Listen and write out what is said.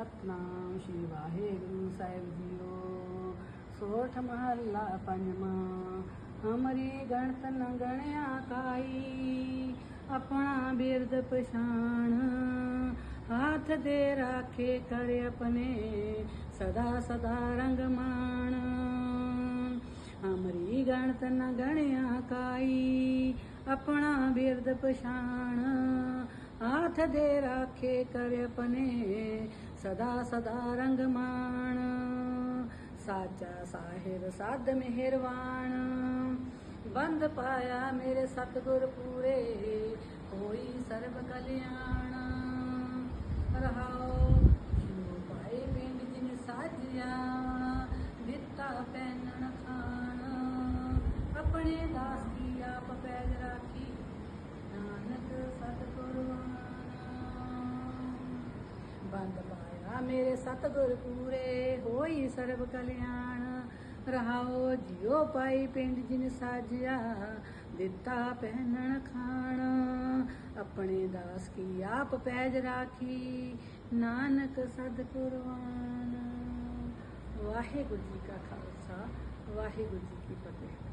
ਸਤਨਾਮ ਸ਼੍ਰੀ ਵਾਹਿਗੁਰੂ ਸਾਹਿਬ ਜੀਓ। ਸੋਠ ਮਹੱਲਾ ਪੰਜਵਾਂ ਹਮਰੀ ਗਣਤ ਨ ਗਣਿਆ ਕਾਈ ਆਪਣਾ ਬਿਰਦ ਪਛਾਣ। ਹੱਥ ਦੇ ਰਾਖੇ ਕਰ ਆਪਣੇ, ਸਦਾ ਸਦਾ ਰੰਗ ਮਾਣ। ਹਮਰੀ ਗਣਤ ਨ ਗਣਿਆ ਕਾਈ ਆਪਣਾ ਬਿਰਦ ਪਛਾਣ। ਹਾਥ ਦੇ ਰਾਖੇ ਕਰ ਆਪਣੇ। ਸਦਾ ਸਦਾ ਰੰਗ ਮਾਣ ਸਾਚਾ ਸਾਹਿਬ, ਸਾਧ ਮਿਹਰਵਾਨ ਬੰਦ ਪਾਇਆ ਮੇਰੇ ਸਤਗੁਰ ਪੂਰੇ। ਹੋਈ ਸਰਬ ਕਲਿਆਣ। ਰਹਾਓ ਜੋ ਪਾਏ ਪਿੰਡ ਜਿਨ ਸਾਜਿਆ। ਦਿੱਤਾ ਪੈਨਣ ਖਾਣ। ਆਪਣੇ ਦਾਸ ਬੰਦ ਪਾਇਆ। ਮੇਰੇ ਸਤਗੁਰ ਪੂਰੇ ਹੋਈ ਸਰਬ ਕਲਿਆਣ। ਰਹਾਓ ਜਿਉ ਪਾਈ ਪਿੰਡ ਜਿਨ ਸਾਜਿਆ। ਦਿੱਤਾ ਪਹਿਨਣ ਖਾਣ। ਆਪਣੇ ਦਾਸ ਕੀ ਆਪ ਪੈਜ ਰਾਖੀ। ਨਾਨਕ ਸਤਿਗੁਰਵਾਨ। ਵਾਹਿਗੁਰੂ ਜੀ ਕਾ ਖਾਲਸਾ। ਵਾਹਿਗੁਰੂ ਜੀ ਕੀ ਫਤਿਹ।